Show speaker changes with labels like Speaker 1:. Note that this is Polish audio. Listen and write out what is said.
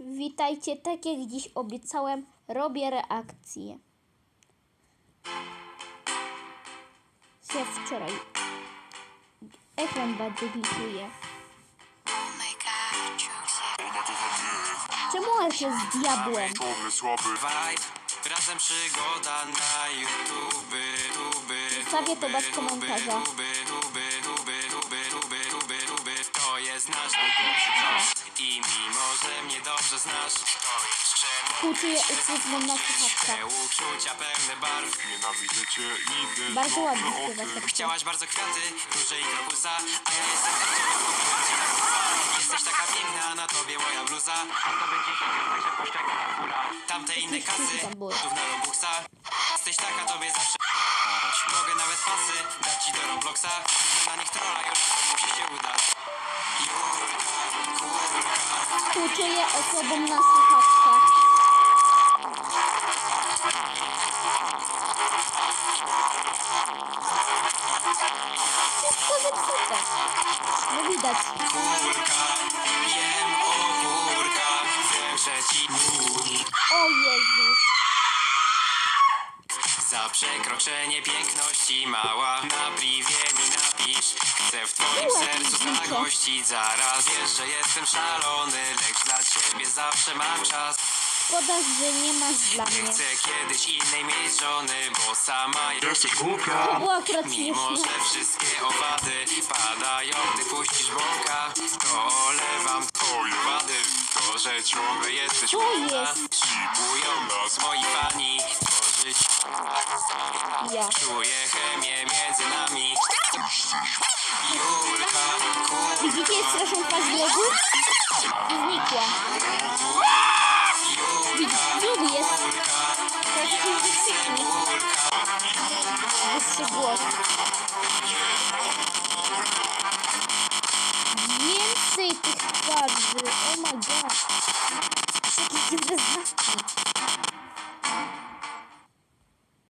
Speaker 1: Witajcie, tak jak dziś obiecałem, robię reakcję. Się wczoraj. Ekran bardziej glituje. Czemu Elf jest diabłem?
Speaker 2: Słaby
Speaker 3: Vibe, razem przygoda na YouTube, tuby,
Speaker 1: Zostawię to bez komentarza.
Speaker 3: tuby, dobrze znasz, to jest czemu
Speaker 1: na słuchawkach.
Speaker 3: te uczucia pełne barw.
Speaker 2: Nienawidzę cię i
Speaker 1: Bardzo ładnie
Speaker 2: deszczowe
Speaker 1: śpiewa
Speaker 2: oczy
Speaker 1: serce.
Speaker 3: Chciałaś bardzo kwiaty, róże i krokusa, a ja jestem tak. Jesteś taka piękna, na tobie moja bluza, a to będzie hicior, także poszczególna kula. Tamte inne kasy,
Speaker 1: tam były.
Speaker 3: tu na Robuxa, jesteś taka, tobie zawsze Mogę nawet pasy dać ci do Robloxa, żeby na nich trolla, już to musi się udać.
Speaker 1: Współczuję osobom na słuchawkach. Wszystko zepsute. No widać. O Jezu.
Speaker 3: Za przekroczenie piękności mała Na privie zagościć zaraz Wiesz, że jestem szalony Lecz dla ciebie zawsze mam czas
Speaker 1: Szkoda, że nie masz dla
Speaker 3: Nie
Speaker 1: mnie.
Speaker 3: chcę kiedyś innej mieć żony Bo sama
Speaker 2: Jesteś
Speaker 1: To
Speaker 2: głupia
Speaker 1: było akurat
Speaker 3: Mimo,
Speaker 1: śmieszne.
Speaker 3: że wszystkie owady padają, gdy puścisz bąka To olewam twoje wady To, że ciągle jesteś
Speaker 1: Co
Speaker 3: młoda
Speaker 1: jest?
Speaker 3: Sipują nas moi fani Tworzyć
Speaker 1: Ja.
Speaker 3: Czuję chemię między nami
Speaker 1: Детей слышал побегу. Изникла. Видишь, Почти засыпали. Высыгот. Немцы этих паджи. О май гад. Всякие дебезнаки.